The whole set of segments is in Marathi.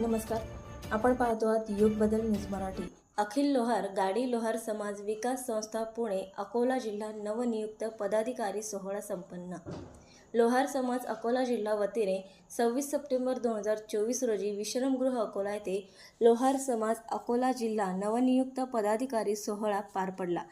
नमस्कार. आपण पाहतो आहात युग बदल न्यूज मराठी. अखिल लोहार गाडी लोहार समाज विकास संस्था पुणे अकोला जिल्हा नवनियुक्त पदाधिकारी सोहळा संपन्न. लोहार समाज अकोला जिल्हा वतीने सव्वीस सप्टेंबर दोन हजार चोवीस रोजी विश्रमगृह अकोला येथे लोहार समाज अकोला जिल्हा नवनियुक्त पदाधिकारी सोहळा पार पडला.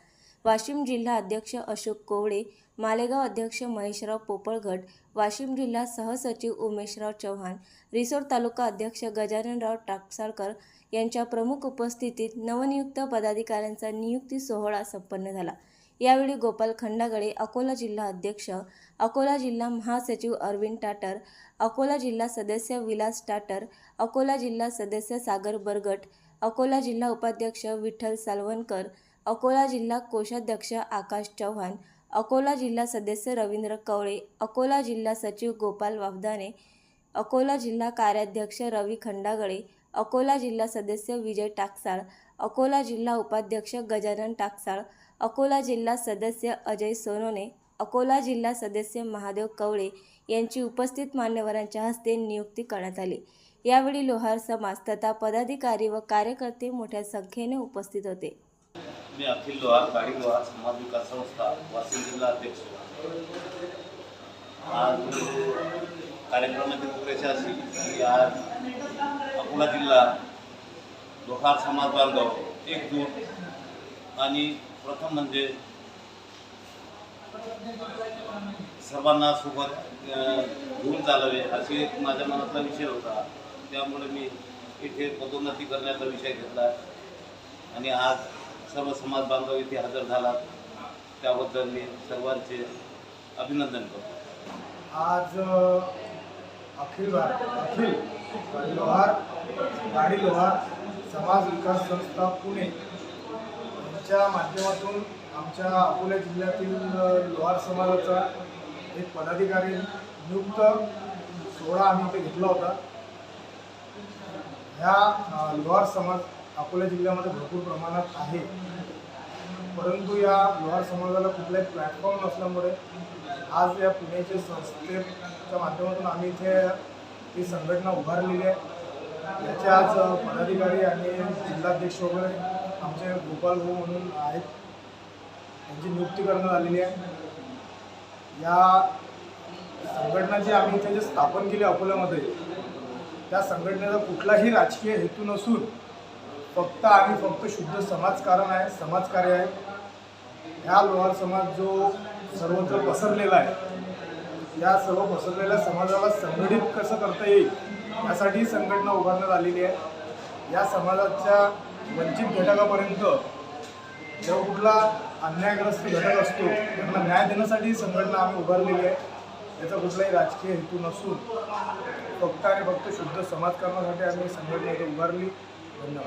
वाशिम जिल्हा अध्यक्ष अशोक कोवळे मालेगाव अध्यक्ष महेशराव पोपळगट वाशिम जिल्हा सहसचिव उमेशराव चव्हाण रिसोड तालुका अध्यक्ष गजाननराव टाकसाळकर यांच्या प्रमुख उपस्थितीत नवनियुक्त पदाधिकाऱ्यांचा नियुक्ती सोहळा संपन्न झाला. यावेळी गोपाल खंडागळे अकोला जिल्हा अध्यक्ष अकोला जिल्हा महासचिव अरविंद टाटर अकोला जिल्हा सदस्य विलास टाटर अकोला जिल्हा सदस्य सागर बरगट अकोला जिल्हा उपाध्यक्ष विठ्ठल सालवणकर अकोला जिल्हा कोषाध्यक्ष आकाश चव्हाण अकोला जिल्हा सदस्य रवींद्र कवळे अकोला जिल्हा सचिव गोपाल वावदाने अकोला जिल्हा कार्याध्यक्ष रवी खंडागळे अकोला जिल्हा सदस्य विजय टाकसाळ अकोला जिल्हा उपाध्यक्ष गजानन टाकसाळ अकोला जिल्हा सदस्य अजय सोनोने अकोला जिल्हा सदस्य महादेव कवळे यांची उपस्थित मान्यवरांच्या हस्ते नियुक्ती करण्यात आली. यावेळी लोहार समाज तथा पदाधिकारी व कार्यकर्ते मोठ्या संख्येने उपस्थित होते. मी अखिल लोहार गाडी समाज विकास संस्था वाशिम जिल्हा अध्यक्ष. आज कार्यक्रमाची पुरेशा अशी की आज अकोला जिल्हा लोहार समाज बांधव एकजूट आणि प्रथम म्हणजे सर्वांना सोबत घेऊन चालावे अशी एक माझ्या मनातला विषय होता. त्यामुळे मी इथे पदोन्नती करण्याचा विषय घेतला. आणि आज सर्व समाज बांधव इथे हजर झाला त्याबद्दल मी सर्वांचे अभिनंदन करतो. आज अखिल अखिल लोहार गाडी लोहार समाज विकास संस्था पुणे यांच्या माध्यमातून आमच्या अकोला जिल्ह्यातील लोहार समाजाचा एक पदाधिकारी नियुक्त सोहळा आम्ही इथे घेतला होता. ह्या लोहार समाज अकोला जिल्ह्यामध्ये भरपूर प्रमाणात आहे. परंतु या लोहार समाजाला कुठलाही प्लॅटफॉर्म नसल्यामुळे आज या पुण्याच्या संस्थेच्या माध्यमातून आम्ही इथे ही संघटना उभारलेली आहे. याचे आज पदाधिकारी आणि जिल्हाध्यक्ष वगैरे आमचे गोपाल भाऊ म्हणून आहेत. यांची नियुक्ती करण्यात आलेली आहे. या संघटना जी आम्ही इथे जे स्थापन केली अकोल्यामध्ये त्या संघटनेचा कुठलाही राजकीय हेतू नसून फक्त आणि फक्त शुद्ध समाजकारण आहे समाजकार्य आहे. ह्या लोहार समाज जो सर्वत्र पसरलेला आहे या सर्व पसरलेल्या समाजाला संघटित कसं करता येईल यासाठी संघटना उभारण्यात आलेली आहे. या समाजाच्या वंचित घटकापर्यंत जेव्हा कुठला अन्यायग्रस्त घटक असतो त्यांना न्याय देण्यासाठी संघटना आम्ही उभारलेली आहे. याचा कुठलाही राजकीय हेतू नसून फक्त आणि फक्त शुद्ध समाजकारणासाठी आम्ही ही संघटना उभारली. धन्यवाद.